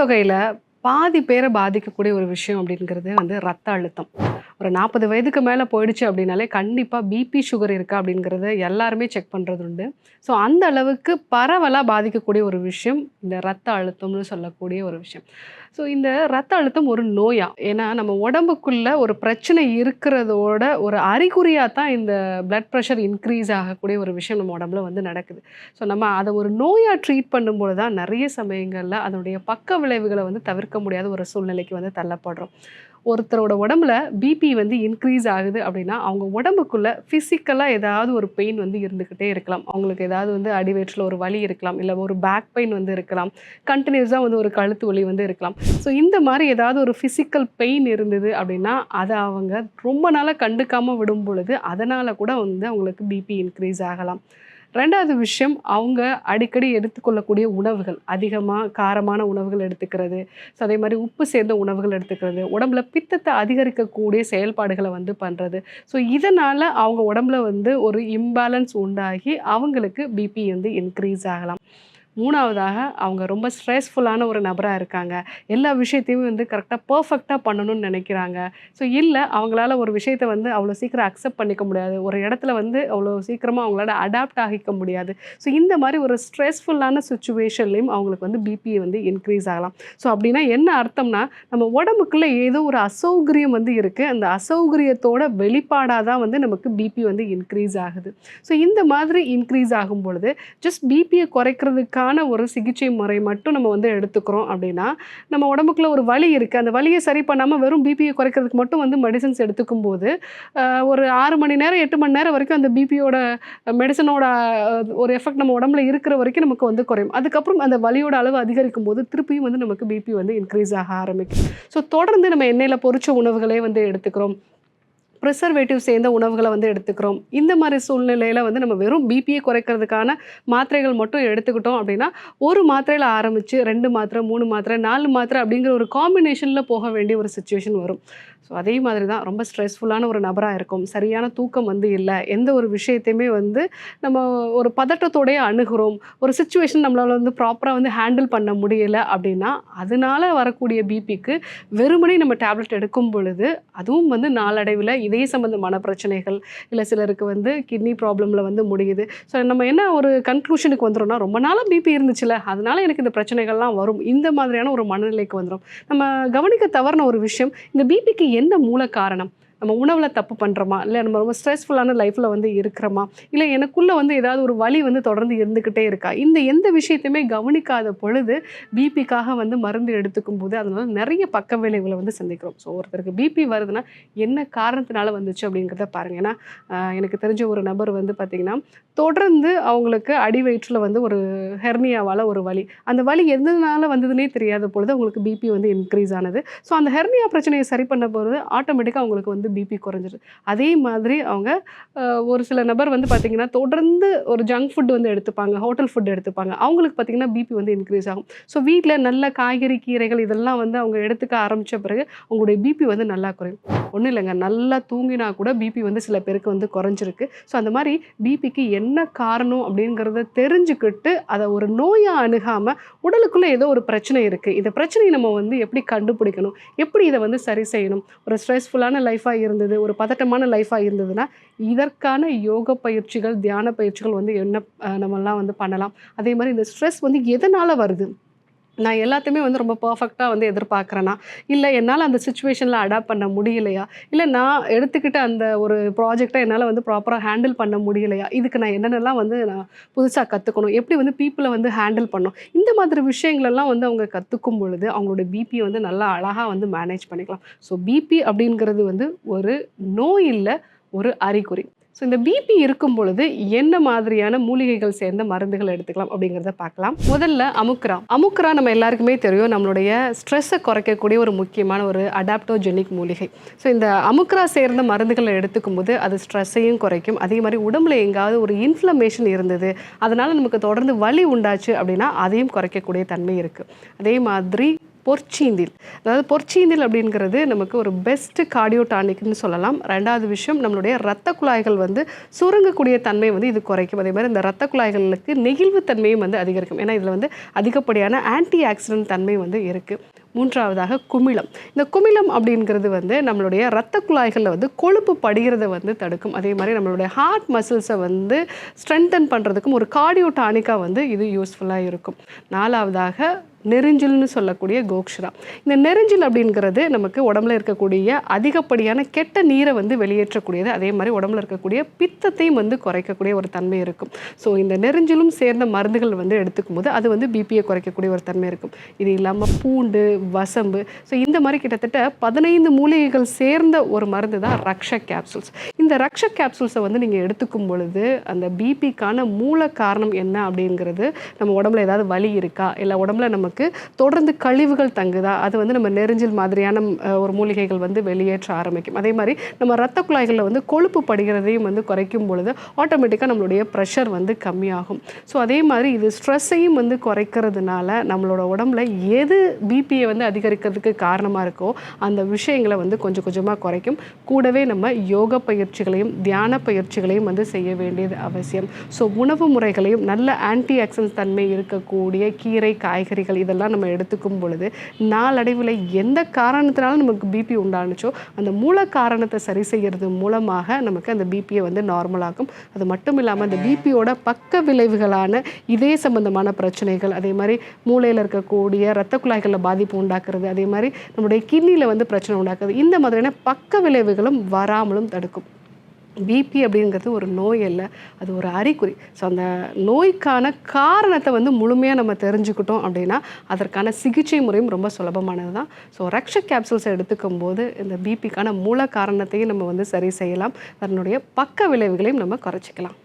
தொகையில் பாதி பேரை பாதிக்கக்கூடிய ஒரு விஷயம் அப்படிங்கிறது வந்து ரத்த அழுத்தம். ஒரு நாற்பது வயதுக்கு மேலே போயிடுச்சு அப்படின்னாலே கண்டிப்பாக பிபி சுகர் இருக்கா அப்படிங்கிறத எல்லாருமே செக் பண்ணுறது உண்டு. ஸோ அந்த அளவுக்கு பரவலாக பாதிக்கக்கூடிய ஒரு விஷயம் இந்த ரத்த அழுத்தம்னு சொல்லக்கூடிய ஒரு விஷயம். ஸோ இந்த ரத்த அழுத்தம் ஒரு நோயா? ஏன்னா நம்ம உடம்புக்குள்ள ஒரு பிரச்சனை இருக்கிறதோட ஒரு அறிகுறியாக தான் இந்த பிளட் ப்ரெஷர் இன்க்ரீஸ் ஆகக்கூடிய ஒரு விஷயம் நம்ம உடம்புல வந்து நடக்குது. ஸோ நம்ம அதை ஒரு நோயாக ட்ரீட் பண்ணும்போது தான் நிறைய சமயங்களில் அதனுடைய பக்க விளைவுகளை வந்து தவிர்க்க முடியாத ஒரு சூழ்நிலைக்கு வந்து தள்ளப்படுறோம். ஒருத்தரோட உடம்புல பிபி வந்து இன்க்ரீஸ் ஆகுது அப்படின்னா அவங்க உடம்புக்குள்ளே ஃபிசிக்கலாக ஏதாவது ஒரு பெயின் வந்து இருந்துக்கிட்டே இருக்கலாம். அவங்களுக்கு ஏதாவது வந்து அடிவயிற்றில் ஒரு வலி இருக்கலாம் இல்லை ஒரு பேக் பெயின் வந்து இருக்கலாம். கண்டினியூஸாக வந்து ஒரு கழுத்து வலி வந்து இருக்கலாம். ஸோ இந்த மாதிரி ஏதாவது ஒரு ஃபிசிக்கல் பெயின் இருந்தது அப்படின்னா அதை அவங்க ரொம்ப நாளாக கண்டுக்காமல் விடும் பொழுது அதனால் கூட வந்து அவங்களுக்கு பிபி இன்க்ரீஸ் ஆகலாம். ரெண்டாவது விஷயம் அவங்க அடிக்கடி எடுத்துக்கொள்ளக்கூடிய உணவுகள். அதிகமாக காரமான உணவுகள் எடுத்துக்கிறது. ஸோ அதே மாதிரி உப்பு சேர்ந்த உணவுகள் எடுத்துக்கிறது. உடம்புல பித்தத்தை அதிகரிக்கக்கூடிய செயல்பாடுகளை வந்து பண்ணுறது ஸோ இதனால் அவங்க உடம்புல வந்து ஒரு இம்பேலன்ஸ் உண்டாகி அவங்களுக்கு பிபி வந்து இன்க்ரீஸ் ஆகலாம். மூணாவதாக அவங்க ரொம்ப ஸ்ட்ரெஸ்ஃபுல்லான ஒரு நபராக இருக்காங்க. எல்லா விஷயத்தையுமே வந்து கரெக்டாக பர்ஃபெக்டாக பண்ணணும்னு நினைக்கிறாங்க. ஸோ இல்லை அவங்களால ஒரு விஷயத்தை வந்து அவ்வளோ சீக்கிரம் அக்செப்ட் பண்ணிக்க முடியாது. ஒரு இடத்துல வந்து அவ்வளோ சீக்கிரமாக அவங்களால அடாப்ட் ஆகிக்க முடியாது. ஸோ இந்த மாதிரி ஒரு ஸ்ட்ரெஸ்ஃபுல்லான சுச்சுவேஷன்லேயும் அவங்களுக்கு வந்து பிபி வந்து இன்க்ரீஸ் ஆகலாம். ஸோ அப்படின்னா என்ன அர்த்தம்னா நம்ம உடம்புக்குள்ளே ஏதோ ஒரு அசௌகரியம் வந்து இருக்குது அந்த அசௌகரியத்தோட வெளிப்பாடாக தான் வந்து நமக்கு பிபி வந்து இன்க்ரீஸ் ஆகுது. ஸோ இந்த மாதிரி இன்க்ரீஸ் ஆகும் பொழுது ஜஸ்ட் பிபியை குறைக்கிறதுக்காக சரியான ஒரு சிகிச்சை முறை மட்டும் நம்ம வந்து எடுத்துக்கிறோம் அப்படின்னா நம்ம உடம்புக்குள்ள ஒரு வலி இருக்குது அந்த வலியை சரி பண்ணாமல் வெறும் பிபியை குறைக்கிறதுக்கு மட்டும் வந்து மெடிசன்ஸ் எடுத்துக்கும் போது ஒரு ஆறு மணி நேரம் எட்டு மணி நேரம் வரைக்கும் அந்த பிபியோட மெடிசனோட ஒரு எஃபெக்ட் நம்ம உடம்புல இருக்கிற வரைக்கும் நமக்கு வந்து குறையும். அதுக்கப்புறம் அந்த வலியோட அளவு அதிகரிக்கும் போது திருப்பியும் வந்து நமக்கு பிபி வந்து இன்க்ரீஸ் ஆக ஆரம்பிக்கும். ஸோ தொடர்ந்து நம்ம எண்ணெயில் பொறிச்ச உணவுகளே வந்து எடுத்துக்கிறோம். ப்ரிசர்வேட்டிவ் சேர்ந்த உணவுகளை வந்து எடுத்துக்கிறோம். இந்த மாதிரி சூழ்நிலையில் வந்து நம்ம வெறும் பிபியை குறைக்கிறதுக்கான மாத்திரைகள் மட்டும் எடுத்துக்கிட்டோம் அப்படின்னா ஒரு மாத்திரையில் ஆரம்பித்து ரெண்டு மாத்திரை மூணு மாத்திரை நாலு மாத்திரை அப்படிங்கிற ஒரு காம்பினேஷனில் போக வேண்டிய ஒரு சுச்சுவேஷன் வரும். ஸோ அதே மாதிரி தான் ரொம்ப ஸ்ட்ரெஸ்ஃபுல்லான ஒரு நபராக இருக்கும். சரியான தூக்கம் வந்து இல்லை. எந்த ஒரு விஷயத்தையுமே வந்து நம்ம ஒரு பதட்டத்தோடயே அணுகிறோம். ஒரு சுச்சுவேஷன் நம்மளால் வந்து ப்ராப்பராக வந்து ஹேண்டில் பண்ண முடியலை அப்படின்னா அதனால வரக்கூடிய பிபிக்கு வெறுமனே நம்ம டேப்லெட் எடுக்கும் பொழுது அதுவும் வந்து நாளடைவில் இதய சம்பந்தமான பிரச்சனைகள் இல்லை சிலருக்கு வந்து கிட்னி ப்ராப்ளமில் வந்து முடியுது. ஸோ நம்ம என்ன ஒரு கன்க்ளூஷனுக்கு வந்துடும்னா ரொம்ப நாளாக பிபி இருந்துச்சுல அதனால் எனக்கு இந்த பிரச்சனைகள்லாம் வரும். இந்த மாதிரியான ஒரு மனநிலைக்கு வந்துடும். நம்ம கவனிக்க தவறின ஒரு விஷயம் இந்த பிபிக்கு என்ன மூல காரணம் நம்ம உணவில் தப்பு பண்ணுறோமா இல்லை நம்ம ரொம்ப ஸ்ட்ரெஸ்ஃபுல்லான லைஃப்பில் வந்து இருக்கிறோமா? இல்லை எனக்குள்ளே வந்து ஏதாவது ஒரு வலி வந்து தொடர்ந்து இருந்துக்கிட்டே இருக்கா? இந்த எந்த விஷயத்தையுமே கவனிக்காத பொழுது பிபிக்காக வந்து மருந்து எடுத்துக்கும் போது அதனால நிறைய பக்க விளைவுகளை வந்து சந்திக்கிறோம். ஸோ ஒருத்தருக்கு பிபி வருதுன்னா என்ன காரணத்தினால வந்துச்சு அப்படிங்கிறத பாருங்கள் ஏன்னா எனக்கு தெரிஞ்ச ஒரு நபர் வந்து பார்த்திங்கன்னா தொடர்ந்து அவங்களுக்கு அடி வயிற்றில் வந்து ஒரு ஹெர்னியாவால் ஒரு வலி. அந்த வலி எதனால வந்ததுன்னே தெரியாத பொழுது அவங்களுக்கு பிபி வந்து இன்க்ரீஸ் ஆனது. ஸோ அந்த ஹெர்னியா பிரச்சனையை சரி பண்ண போகிறது ஆட்டோமேட்டிக்காக அவங்களுக்கு வந்து பிபி குறைஞ்சிருது. அதே மாதிரி அவங்க ஒரு சில நபர் வந்து பார்த்திங்கன்னா தொடர்ந்து ஒரு ஜங்க் ஃபுட் வந்து எடுத்துப்பாங்க ஹோட்டல் ஃபுட் எடுத்துப்பாங்க. அவங்களுக்கு பார்த்திங்கன்னா பிபி வந்து இன்க்ரீஸ் ஆகும். ஸோ வீட்டில் நல்ல காய்கறி கீரைகள் இதெல்லாம் வந்து அவங்க எடுத்துக்க ஆரம்பித்த பிறகு அவங்களுடைய பிபி வந்து நல்லா குறையும். ஒன்றும் இல்லைங்க நல்லா தூங்கினா கூட பிபி வந்து சில பேருக்கு வந்து குறைஞ்சிருக்கு. ஸோ அந்த மாதிரி பிபிக்கு என்ன காரணம் அப்படிங்கிறத தெரிஞ்சுக்கிட்டு அதை ஒரு நோயாக அணுகாமல் உடலுக்குள்ளே ஏதோ ஒரு பிரச்சனை இருக்குது இந்த பிரச்சனையை நம்ம வந்து எப்படி கண்டுபிடிக்கணும்? எப்படி இதை வந்து சரி செய்யணும்? ஒரு ஸ்ட்ரெஸ்ஃபுல்லான லைஃபாக இருந்தது ஒரு பதட்டமான லைஃபாக இருந்ததுன்னா இதற்கான யோக பயிற்சிகள் தியான பயிற்சிகள் வந்து என்ன நம்மலாம் வந்து பண்ணலாம். அதே மாதிரி இந்த ஸ்ட்ரெஸ் வந்து எதனால் வருது? நான் எல்லாத்தையுமே வந்து ரொம்ப பர்ஃபெக்டாக வந்து எதிர்பார்க்குறேன்னா இல்லை என்னால் அந்த சுச்சுவேஷனில் அடாப்ட் பண்ண முடியலையா? இல்லை நான் எடுத்துக்கிட்ட அந்த ஒரு ப்ராஜெக்டை என்னால் வந்து ப்ராப்பராக ஹேண்டில் பண்ண முடியலையா? இதுக்கு நான் என்னென்னலாம் வந்து நான் புதுசாக கற்றுக்கணும் எப்படி வந்து பீப்புளை வந்து ஹேண்டில் பண்ணணும்? இந்த மாதிரி விஷயங்களெல்லாம் வந்து அவங்க கற்றுக்கும் பொழுது அவங்களோட பிபி வந்து நல்லா அழகாக வந்து மேனேஜ் பண்ணிக்கலாம். ஸோ பிபி அப்படிங்கிறது வந்து ஒரு நோய் இல்லை ஒரு அறிகுறி. ஸோ இந்த பிபி இருக்கும் பொழுது என்ன மாதிரியான மூலிகைகள் சேர்ந்த மருந்துகள் எடுத்துக்கலாம் அப்படிங்கிறத பார்க்கலாம். முதல்ல அமுக்ரா. அமுக்ரா நம்ம எல்லாருக்குமே தெரியும். நம்மளுடைய ஸ்ட்ரெஸ்ஸை குறைக்கக்கூடிய ஒரு முக்கியமான ஒரு அடாப்டோஜெனிக் மூலிகை. ஸோ இந்த அமுக்ரா சேர்ந்த மருந்துகளை எடுத்துக்கும் போது அது ஸ்ட்ரெஸ்ஸையும் குறைக்கும். அதே மாதிரி உடம்புல எங்காவது ஒரு இன்ஃப்ளமேஷன் இருந்தது. அதனால் நமக்கு தொடர்ந்து வலி உண்டாச்சு அப்படின்னா அதையும் குறைக்கக்கூடிய தன்மை இருக்குது அதே மாதிரி பொற்சீந்தில். அதாவது பொற்சீந்தில் அப்படிங்கிறது நமக்கு ஒரு பெஸ்ட்டு கார்டியோ டானிக்னு சொல்லலாம். ரெண்டாவது விஷயம் நம்மளுடைய ரத்த குழாய்கள் வந்து சுருங்கக்கூடிய தன்மை வந்து இது குறைக்கும். அதே மாதிரி இந்த ரத்த குழாய்களுக்கு நெகிழ்வு தன்மையும் வந்து அதிகரிக்கும். ஏன்னா இதில் வந்து அதிகப்படியான ஆன்டி ஆக்சிடென்ட் தன்மை வந்து இருக்குது மூன்றாவதாக குமிழம். இந்த குமிழம் அப்படிங்கிறது வந்து நம்மளுடைய ரத்த குழாய்களில் வந்து கொழுப்பு படிகிறத வந்து தடுக்கும். அதே மாதிரி நம்மளுடைய ஹார்ட் மசில்ஸை வந்து ஸ்ட்ரென்தன் பண்ணுறதுக்கும் ஒரு கார்டியோ டானிக்காக வந்து இது யூஸ்ஃபுல்லாக இருக்கும். நாலாவதாக நெருஞ்சில்னு சொல்லக்கூடிய கோக்ஷரா. இந்த நெருஞ்சில் அப்படிங்கிறது நமக்கு உடம்புல இருக்கக்கூடிய அதிகப்படியான கெட்ட நீரை வந்து வெளியேற்றக்கூடியது. அதே மாதிரி உடம்புல இருக்கக்கூடிய பித்தத்தையும் வந்து குறைக்கக்கூடிய ஒரு தன்மை இருக்கும். ஸோ இந்த நெருஞ்சிலும் சேர்ந்த மருந்துகள் வந்து எடுத்துக்கும் போது அது வந்து பிபியை குறைக்கக்கூடிய ஒரு தன்மை இருக்கும். இது இல்லாமல் பூண்டு வசம்பு. ஸோ இந்த மாதிரி கிட்டத்தட்ட பதினைந்து மூலிகைகள் சேர்ந்த ஒரு மருந்து தான் ரக்ஷ கேப்சூல்ஸ் இந்த ரக்ஷக் கேப்சூல்ஸை வந்து நீங்கள் எடுத்துக்கும் பொழுது அந்த பிபிக்கான மூல காரணம் என்ன அப்படிங்கிறது நம்ம உடம்புல ஏதாவது வலி இருக்கா? இல்லை உடம்புல நமக்கு தொடர்ந்து கழிவுகள் தங்குதா? அது வந்து நம்ம நெருஞ்சில் மாதிரியான ஒரு மூலிகைகள் வந்து வெளியேற்ற ஆரம்பிக்கும். அதே மாதிரி நம்ம ரத்த குழாய்களில் வந்து கொழுப்பு படுகிறதையும் வந்து குறைக்கும் பொழுது ஆட்டோமேட்டிக்காக நம்மளுடைய ப்ரெஷர் வந்து கம்மியாகும். ஸோ அதே மாதிரி இது ஸ்ட்ரெஸ்ஸையும் வந்து குறைக்கிறதுனால நம்மளோட உடம்புல எது பிபியை வந்து அதிகரிக்கிறதுக்கு காரணமாக இருக்கோ அந்த விஷயங்களை வந்து கொஞ்சம் கொஞ்சமாக குறைக்கும். கூடவே நம்ம யோக பயிற்சிகளையும் தியான பயிற்சிகளையும் வந்து செய்ய வேண்டியது அவசியம். ஸோ உணவு முறைகளையும் நல்ல ஆன்டி ஆக்சன்ஸ் தன்மை இருக்கக்கூடிய கீரை காய்கறிகள் இதெல்லாம் நம்ம எடுத்துக்கும் பொழுது நாளடைவில் எந்த காரணத்தினாலும் நமக்கு பிபி உண்டானுச்சோ அந்த மூல காரணத்தை சரி செய்கிறது மூலமாக நமக்கு அந்த பிபியை வந்து நார்மலாகும் அது மட்டும் இல்லாமல் அந்த பிபியோட பக்க விளைவுகளான இதே சம்பந்தமான பிரச்சனைகள் அதே மாதிரி மூளையில் இருக்கக்கூடிய இரத்த குழாய்களில் பாதிப்பு உண்டாக்குறது. அதே மாதிரி நம்முடைய கிட்னியில் வந்து பிரச்சனை உண்டாக்குறது. இந்த மாதிரியான பக்க விளைவுகளும் வராமலும் தடுக்கும். பிபி அப்படிங்கிறது ஒரு நோய் அல்ல. அது ஒரு அறிகுறி. ஸோ அந்த நோய்க்கான காரணத்தை வந்து முழுமையாக நம்ம தெரிஞ்சுக்கிட்டோம் அப்படின்னா அதற்கான சிகிச்சை முறையும் ரொம்ப சுலபமானது தான். ஸோ ரக்ஷ கேப்சூல்ஸை எடுத்துக்கும் போது இந்த பிபிக்கான மூல காரணத்தையும் நம்ம வந்து சரி செய்யலாம். அதனுடைய பக்க விளைவுகளையும் நம்ம குறைச்சிக்கலாம்.